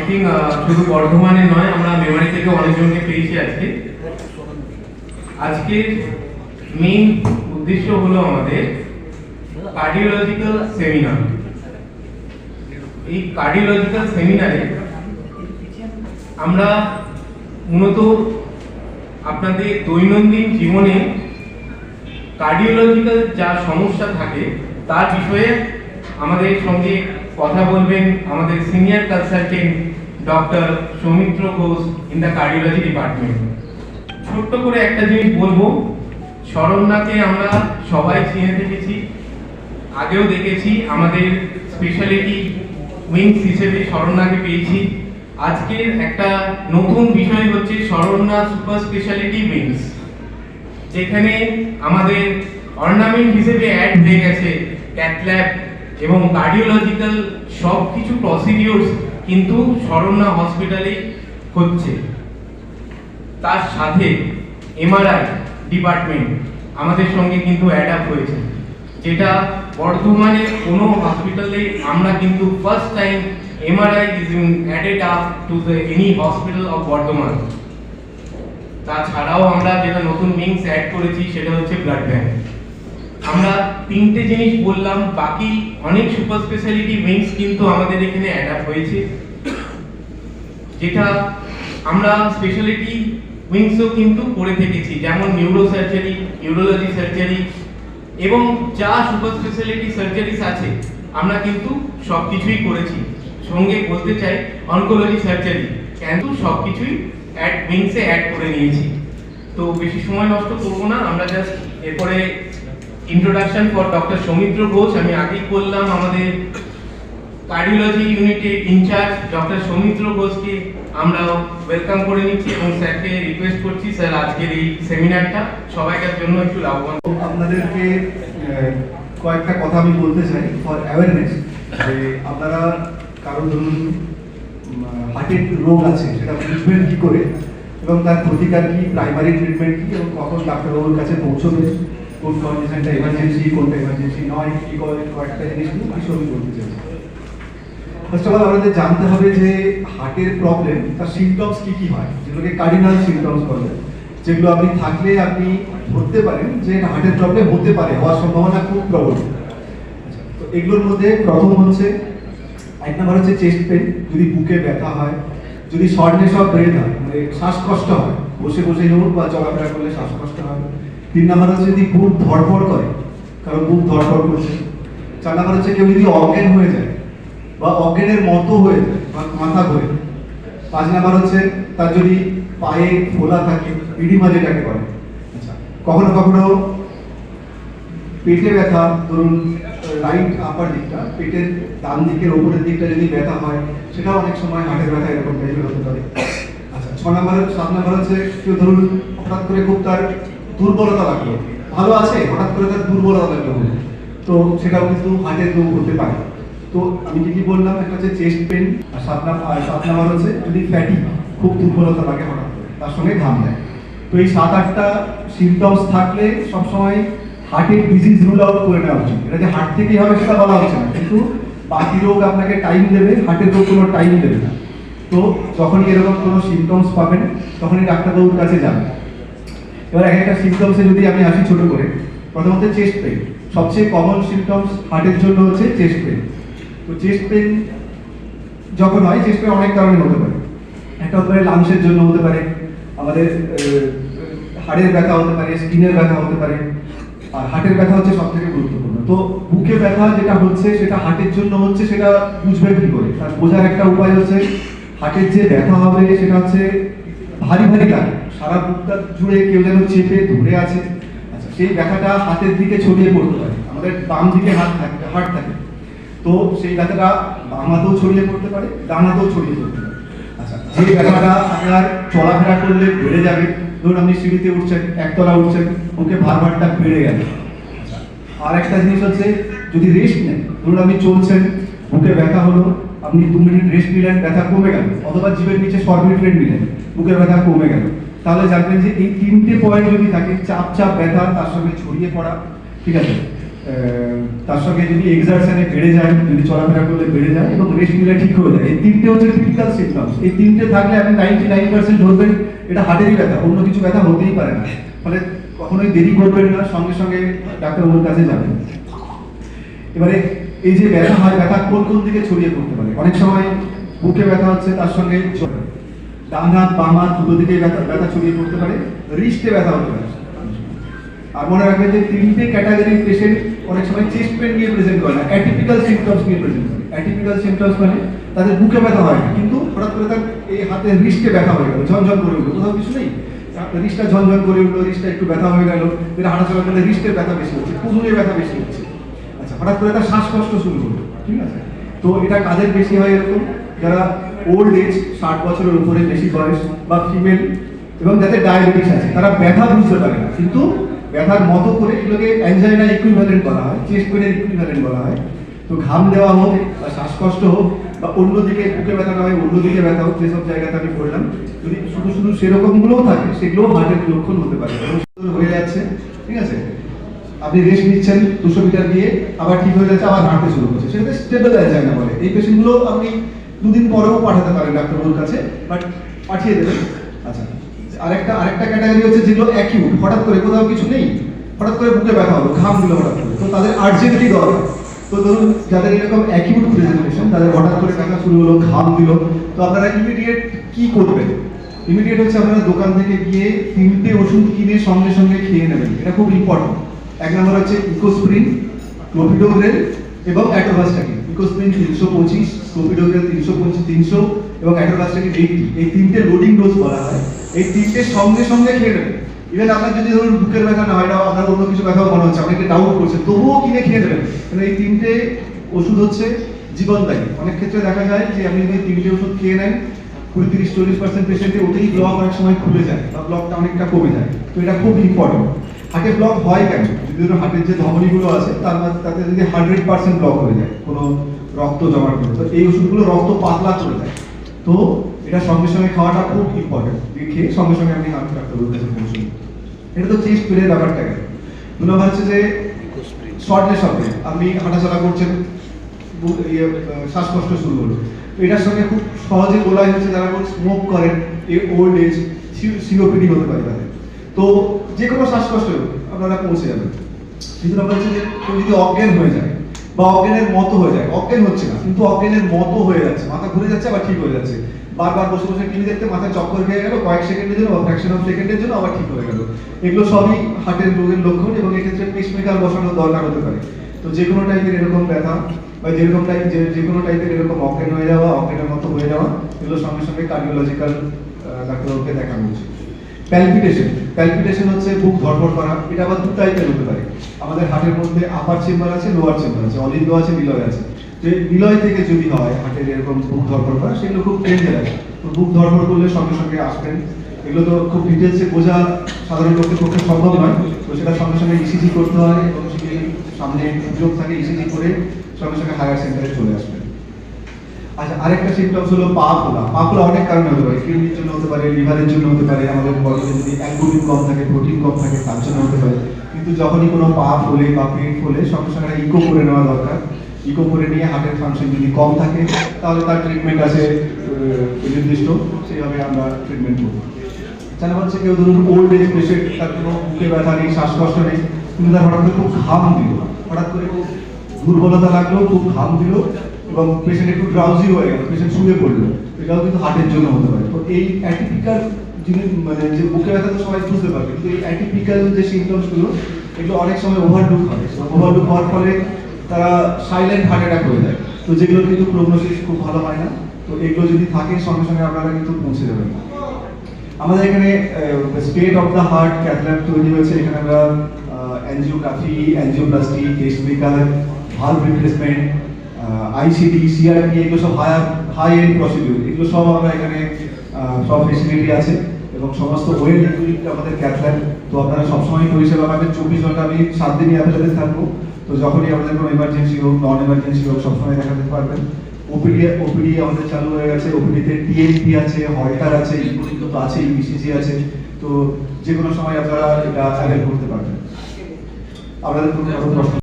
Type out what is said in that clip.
I think শুধু বর্ধমানে নয়, আমরা মেমারি থেকে অনেকজনকে পেয়েছি আজকে। আজকের মেইন উদ্দেশ্য হলো আমাদের কার্ডিওলজিক্যাল সেমিনার এই কার্ডিওলজিক্যাল সেমিনারে আমরা মূলত আপনাদের দৈনন্দিন জীবনে কার্ডিওলজিক্যাল যা সমস্যা থাকে, তার বিষয়ে আমাদের সঙ্গে কথা বলবেন আমাদের senior consultant doctor Soumitra Ghosh in the cardiology department ছোট্ট করে একটা জিনিস বলব শরণ্যাকে আমরা সবাই চিনে দেখেছি, আগেও দেখেছি, আমাদের স্পেশালিটি উইংস হিসেবে শরণ্যাকে পেয়েছি। আজকের একটা নতুন বিষয় হচ্ছে শরণ্যা সুপার স্পেশালিটি উইংস যেখানে আমাদের অর্নামেন্ট হিসেবে অ্যাড হয়ে গেছে ক্যাথল্যাব এবং কার্ডিওলজিক্যাল সব কিছু প্রসিডিওরস কিন্তু শরণ্যা হসপিটালে হচ্ছে। তার সাথে এমআরআই ডিপার্টমেন্ট আমাদের সঙ্গে কিন্তু অ্যাড আপ হয়েছে। যেটা বর্ধমানে কোনো হসপিটালে আমরা কিন্তু first time MRI is added up to the any hospital of Bardhaman. তাছাড়াও আমরা যেটা নতুন উইংস অ্যাড করেছি সেটা হচ্ছে ব্লাড ব্যাংক আমরা তিনটে জিনিস বললাম, বাকি অনেক সুপার স্পেশালিটি উইংস কিন্তু আমাদের এখানে অ্যাড আপ হয়েছে। যেটা আমরা স্পেশালিটি উইংসও কিন্তু করে থেকেছি, যেমন নিউরো সার্জারি ইউরোলজি সার্জারি এবং যা সুপার স্পেশালিটি সার্জারিস আছে, আমরা কিন্তু সব কিছুই করেছি। সঙ্গে বলতে চাই অনকোলজি সার্জারি কিন্তু সব কিছুই অ্যাড উইংসে অ্যাড করে নিয়েছি। তো বেশি সময় নষ্ট করব না, আমরা জাস্ট এরপরে introduction for doctor Soumitra Ghosh, আমি আগেই বললাম আমাদের কার্ডিওলজি ইউনিটের ইনচার্জ ডক্টর সৌমিত্র ঘোষকে আমরা ওয়েলকাম করে নিচ্ছি এবং স্যারকে রিকোয়েস্ট করছি। স্যার, আজকের এই সেমিনারটা সবাইকার জন্য একটু লাভবান আপনাদেরকে কয়েকটা কথা আমি বলতে চাই ফর অ্যাওয়ারনেস যে আপনারা কারও ধরুন হার্টের রোগ আছে, সেটা বুঝবেন কী করে, এবং তার প্রতিকার কি প্রাইমারি ট্রিটমেন্ট কি, এবং কখন ডাক্তারবাবুর কাছে পৌঁছবে, কোন কন্ডিশনটা এমার্জেন্সি কোনটা এমার্জেন্সি নয়, কী কয়েকটা জিনিস কিন্তু কিছু আমি বলতে চাই। ফার্স্ট অফ অল আমাদের জানতে হবে যে হার্টের প্রবলেম তার সিমটমস কি কি হয়? যেগুলোকে কার্ডিনাল সিমটমস বলে। যেগুলো আপনি থাকলে আপনি ধরতে পারেন যে হার্টের প্রবলেম হতে পারে হওয়ার সম্ভাবনা খুব প্রবল। আচ্ছা, তো এগুলোর মধ্যে প্রথম হচ্ছে এক নম্বর হচ্ছে চেস্ট পেন যদি বুকে ব্যথা হয় যদি শর্টনেস অফ ব্রেথ হয় মানে শ্বাসকষ্ট হয় বসে বসে হোক বা চলাফেরা করলে শ্বাসকষ্ট হয়। তিন নম্বর হচ্ছে যদি বুক ধড়ফড় করে কারণ বুক ধড়ফড় করছে। চার নম্বর হচ্ছে কেউ যদি অজ্ঞান হয়ে যায় বা অজ্ঞানের মতো হয়ে যায় মাথা ঘুরে। পাঁচ নাম্বার হচ্ছে, তার যদি পায়ে ফোলা থাকে ইডিমা যেটাকে বলে। আচ্ছা কখনো কখনো পেটে ব্যথা, ধরুন রাইট আপার দিকটা, পেটের ডান দিকের ওপরের দিকটা যদি ব্যথা হয়, সেটাও অনেক সময় হার্টের ব্যথা এরকম টাইপের হতে পারে। আচ্ছা ছ নাম্বার, সাত নাম্বার হচ্ছে, কেউ ধরুন, হঠাৎ করে খুব তার দুর্বলতা লাগল। ভালো আছে, হঠাৎ করে তার দুর্বলতা লাগল তো সেটাও কিন্তু হার্টের রোগ হতে পারে। তো আমি কি বললাম, একটা হচ্ছে চেস্ট পেন আর সাত নাম্বার সাত নাম্বার হচ্ছে যদি ফ্যাটি খুব দুর্বলতা লাগে হঠাৎ তার সঙ্গে ঘাম দেয়। তো এই সাত আটটা সিমটমস থাকলে সবসময় হার্টের ডিজিজ রুল আউট করে নেওয়া উচিত। এটা যে হার্ট থেকেই হবে সেটা বলা হচ্ছে না, কিন্তু বাকি রোগ আপনাকে টাইম দেবে হার্টের রোগ কোনো টাইম দেবে না। তো যখনই এরকম কোনো সিমটমস পাবেন, তখনই ডাক্তারবাবুর কাছে যাবেন। এবার এক একটা সিমটমসে যদি আমি আসি ছোট করে, প্রথমত চেস্ট পেন সবচেয়ে কমন সিমটমস হার্টের জন্য হচ্ছে চেস্ট পেন তো চেস্ট পেন যখন হয় চেস্ট পেন অনেক কারণে হতে পারে। একটা হতে পারে লাংসের জন্য হতে পারে, আমাদের হাড়ের ব্যথা হতে পারে স্কিনের ব্যথা হতে পারে, আর হার্টের ব্যথা হচ্ছে সব থেকে গুরুত্বপূর্ণ। তো বুকে ব্যথা যেটা হচ্ছে, সেটা হার্টের জন্য হচ্ছে, সেটা বুঝবেন কি করে? তার বোঝার একটা উপায় হচ্ছে, হার্টের যে ব্যথা হবে, সেটা হচ্ছে ভারী ভারী লাগে সারা বুকটা জুড়ে কেউ যেন চেপে ধরে আছে। আচ্ছা সেই ব্যথাটা হাতের দিকে ছড়িয়ে পড়তে পারে। আমাদের বাম দিকে হাত থাকে হাট থাকে। তো সেই ব্যথাটা বাম হাতেও ছড়িয়ে পড়তে পারে ডানাতেও ছড়িয়ে পড়তে পারে। আচ্ছা যে ব্যথাটা আপনার চলাফেরা করলে বেড়ে যাবে ধরুন আপনি সিঁড়িতে উঠছেন একতলা উঠছেন ওকে ভার ভারটা বেড়ে গেল। আচ্ছা, আর একটা জিনিস হচ্ছে যদি রেস্ট নেন ধরুন আপনি চলছেন বুকে ব্যথা হলো আপনি দু মিনিট রেস্ট নিলেন ব্যথা কমে গেল অথবা জীবের নিচে সরবিট্রেট নিলেন বুকের ব্যথা কমে গেল তাহলে জানবেন যে এই তিনটে পয়েন্ট যদি থাকে চাপ চাপ ব্যথা তার সঙ্গে ছড়িয়ে পড়া ঠিক আছে? তার সঙ্গে যদি এক্সারসাইজে বেড়ে যায়, যদি চলাফেরা করলে বেড়ে যায় এবং রেস্ট নিলে ঠিক হয়ে যায়। এই তিনটে হচ্ছে টিপিক্যাল সিমটমস এই তিনটে থাকলে আপনি নাইনটি নাইন পার্সেন্ট ধরবেন, এটা হার্টেরই ব্যথা, অন্য কিছু ব্যথা হতেই পারে না। ফলে কখনোই দেরি করবেন না, সঙ্গে সঙ্গে ডাক্তারবাবুর কাছে যাবেন। এবারে এই যে ব্যথা হয়, ব্যথা কোন কোন দিকে ছড়িয়ে পড়তে পারে? অনেক সময় বুকে ব্যথা হচ্ছে, তার সঙ্গে। ডান হাত, বাম হাত দুটো দিকে ব্যথা ব্যথা ছড়িয়ে পড়তে পারে। রিস্টে ব্যথা হতে পারে। আর মনে রাখবেন যে তিনটে ক্যাটাগরির পেশেন্ট অনেক সময় চেস্ট পেন নিয়ে প্রেজেন্ট করে না অ্যাটিপিক্যাল সিমটমস নিয়ে প্রেজেন্ট করে। অ্যাটিপিক্যাল সিমটমস মানে তাদের বুকে ব্যথা হয় কিন্তু হঠাৎ করে তার এই হাতের রিস্টে ব্যথা হয়ে গেল, ঝনঝন করে উঠল, কোথাও কিছু নেই। রিস্টটা ঝনঝন করে উঠল রিস্টটা একটু ব্যথা হয়ে গেল এটা হাঁটাচলা করলে রিস্টের ব্যথা বেশি হচ্ছে কুজুরে ব্যথা বেশি হচ্ছে। আচ্ছা হঠাৎ করে তার শ্বাসকষ্ট শুরু হলো, ঠিক আছে? তো এটা কাদের বেশি হয় এরকম? যারা ওল্ড এজ ষাট বছরের উপরে বেশি বয়স বা ফিমেল এবং যাদের ডায়াবেটিস আছে, তারা ব্যথা বুঝতে পারে না, কিন্তু ব্যথার মতো করে এগুলোকে অ্যাংজাইনা ইকুইভ্যালেন্ট বলা হয় চেস্ট পেনের ইকুইভ্যালেন্ট বলা হয়। তো ঘাম দেওয়া হোক বা শ্বাসকষ্ট হোক বা অন্যদিকে বুকে ব্যথা না হয় অন্যদিকে ব্যথা হোক, যেসব জায়গাতে আমি বললাম যদি শুধু শুধু সেরকমগুলোও থাকে, সেগুলোও হার্টের লক্ষণ হতে পারে। হয়ে যাচ্ছে, ঠিক আছে? আপনি রেস্ট নিচ্ছেন, দুশো মিটার দিয়ে আবার ঠিক হয়ে যাচ্ছে, আবার হাঁটতে শুরু করছে। সেটা সেটাতে স্টেবিলাইজার বলে। এই পেশেন্টগুলো আপনি দুদিন পরেও পাঠাতে পারেন ডাক্তারবাবুর কাছে বাট পাঠিয়ে দেবেন। আচ্ছা। আরেকটা আরেকটা ক্যাটাগরি হচ্ছে যেগুলো অ্যাকিউট হঠাৎ করে, কোথাও কিছু নেই, হঠাৎ করে বুকে ব্যথা হলো, ঘাম দিল হঠাৎ করে। তো তাদের আর্জেন্টলি দরকার। তো ধরুন, যাদের এরকম অ্যাকিউট প্রেজেন্টেশন তাদের হঠাৎ করে ব্যথা শুরু হলো, ঘাম দিল, তো আপনারা ইমিডিয়েট কি করবেন? ইমিডিয়েট হচ্ছে আপনারা দোকান থেকে গিয়ে তিনটে ওষুধ কিনে সঙ্গে সঙ্গে খেয়ে নেবেন। এটা খুব ইম্পর্টেন্ট এক নম্বর হচ্ছে ইকোস্প্রিন ক্লোপিডোগ্রেল এবং অ্যাটোভাস্টাকিন ইকোস্প্রিন তিনশো পঁচিশ ক্লোপিডোগ্রেল তিনশো পঁচিশ, তিনশো এবং অ্যাটোভাস্টাকিন এইটটি এই তিনটে লোডিং ডোজ বলা হয়। এই তিনটে সঙ্গে সঙ্গে খেয়ে নেবেন ইভেন আপনার যদি ধরুন বুকের ব্যথা না হয় আপনার অন্য কিছু ব্যথাও মনে হচ্ছে, অনেকে ডাউট করছে, তবুও কিনে খেয়ে নেবেন। কারণ এই তিনটে ওষুধ হচ্ছে জীবনদায়ী। অনেক ক্ষেত্রে দেখা যায় যে আপনি যদি তিনটে ওষুধ খেয়ে নেন, কুড়ি তিরিশ, চল্লিশ পার্সেন্ট পেশেন্টে ওটাই ব্লক অনেক সময় খুলে যায় বা ব্লকটা অনেকটা কমে যায়। তো এটা খুব ইম্পর্টেন্ট হার্টের ব্লক হয় কেন? যদি হার্টের যে ধমনীগুলো আছে তার মধ্যে তাতে যদি হান্ড্রেড পার্সেন্ট ব্লক হয়ে যায় কোনো রক্ত জমাট করে তো এই ওষুধগুলো রক্ত পাতলা করে দেয়। তো এটা সঙ্গে সঙ্গে খাওয়াটা খুব ইম্পর্টেন্ট খেয়ে সঙ্গে সঙ্গে আপনি হার্ট ডাক্তারের কাছে পৌঁছুন এটা তো চেস্ট পেনের ব্যাপারটা গেল দু নম্বর হচ্ছে যে শর্টনেস হবে আপনি হাঁটাচলা করছেন ইয়ে, শ্বাসকষ্ট শুরু হলো। এটার সঙ্গে খুব সহজে বলা হচ্ছে যারা স্মোক করেন এই ওল্ড এজ সিওপিডি হতে পারে তাদের। তো যে কোনো শ্বাসকষ্ট আপনারা পৌঁছে যাবেন। কিন্তু আমরা হচ্ছে যে কেউ যদি অজ্ঞান হয়ে যায় বা অজ্ঞানের মতো হয়ে যায়, অজ্ঞান হচ্ছে না, কিন্তু অজ্ঞানের মতো হয়ে যাচ্ছে, মাথা ঘুরে যাচ্ছে, আবার ঠিক হয়ে যাচ্ছে। বারবার বসে বসে টিভি দেখতে মাথায় চক্কর খেয়ে গেল, কয়েক সেকেন্ডের জন্য বা ফ্র্যাকশন অফ সেকেন্ডের জন্য আবার ঠিক হয়ে গেল। এগুলো সবই হার্টের রোগের লক্ষণ এবং এক্ষেত্রে পেসমেকার বসানোর দরকার হতে পারে। তো যে কোনো টাইপের এরকম ব্যথা বা যেরকম টাইপ যে যে কোনো টাইপের এরকম অজ্ঞান হয়ে যাওয়া, অজ্ঞানের মতো হয়ে যাওয়া, এগুলো সঙ্গে সঙ্গে কার্ডিওলজিক্যাল ডাক্তারকে দেখানো উচিত। প্যালপিটেশন প্যালপিটেশন হচ্ছে বুক ধড়ফড় করা, এটা আবার দু টাইপের হতে পারে। আমাদের হার্টের মধ্যে আপার চেম্বার আছে লোয়ার চেম্বার আছে, অলিন্দ আছে, বিলয় আছে। যে বিলয় থেকে যদি হয় হার্টের এরকম বুক ধড়ফড় করা, সেগুলো খুব ডেঞ্জারাস তো বুক ধড়ফড় করলে সঙ্গে সঙ্গে আসবেন। এগুলো তো খুব ডিটেলসে বোঝা সাধারণ লোকের পক্ষে সম্ভব নয়। তো সেটা সঙ্গে সঙ্গে ইসিজি করতে হয় এবং সেটি সামনে সুযোগ থাকে ইসিজি করে সঙ্গে সঙ্গে হায়ার সেন্টারে চলে আসবেন আচ্ছা আরেকটা সিমটমস হলো পা ফোলা পা ফোলা অনেক কারণে হতে পারে কিডনির জন্য হতে পারে লিভারের জন্য হতে পারে, আমাদের বডিতে যদি অ্যালবুমিন কম থাকে প্রোটিন কম থাকে, তার জন্য হতে পারে। কিন্তু যখনই কোনো পা ফোলে বা পেট ফোলে সঙ্গে সঙ্গে ইকো করে নেওয়া দরকার। ইকো করে নিয়ে হার্টের ফাংশন যদি কম থাকে, তাহলে তার ট্রিটমেন্ট আছে নির্দিষ্ট। সেইভাবে আমরা ট্রিটমেন্ট করব। তাহলে হচ্ছে কেউ ধরুন ওল্ড এজ পেশেন্ট তার কোনো বুকে ব্যথা নেই, শ্বাসকষ্ট নেই, কিন্তু তার হঠাৎ করে খুব ঘাম দিল। হঠাৎ করে খুব দুর্বলতা লাগল, খুব ঘাম দিল। এবং পেশেন্ট একটু ড্রাউজি হয়ে গেল পেশেন্ট শুয়ে পড়ল, এটাও কিন্তু হার্টের জন্য হতে পারে। তো এই অ্যাটিপিক্যাল জিনিস মানে যে বুকে ব্যথা তো সবাই বুঝতে পারবে, কিন্তু এই অ্যাটিপিক্যাল যে সিমটমসগুলো এগুলো অনেক সময় ওভারলুক হয়। ওভারলুক হওয়ার ফলে তারা সাইলেন্ট হার্ট অ্যাটাক হয়ে যায়। তো যেগুলো কিন্তু প্রগনোসিস খুব ভালো হয় না। তো এগুলো যদি থাকে, সঙ্গে সঙ্গে আপনারা কিন্তু পৌঁছে যাবেন। আমাদের এখানে state of the heart cath lab তৈরি হয়েছে। এখানে আমরা angiography angioplasty test maker replacement ICD CRP এগুলো সব হাই হাই এন্ড প্রসিডিউর এগুলো সব আমরা এখানে সব ফেসিলিটি আছে এবং সমস্ত ওয়েল ইকুইপড আমাদের ক্যাথল্যাব তো আপনারা সবসময় পরিষেবা পাবেন। চব্বিশ ঘণ্টা আমি সাত দিনই অ্যাভেলেবেল থাকব। তো যখনই আমাদের কোনো এমার্জেন্সি হোক নন এমার্জেন্সি হোক, সবসময় দেখাতে পারবেন। ওপিডি ওপিডি আমাদের চালু হয়ে গেছে। ওপিডিতে টিএনপি আছে হল্টার আছে ইনপুট তো আছে ইবিসিজি আছে। তো যে কোনো সময় আপনারা এটা অ্যাভেল করতে পারবেন। আপনাদের কোনো প্রশ্ন?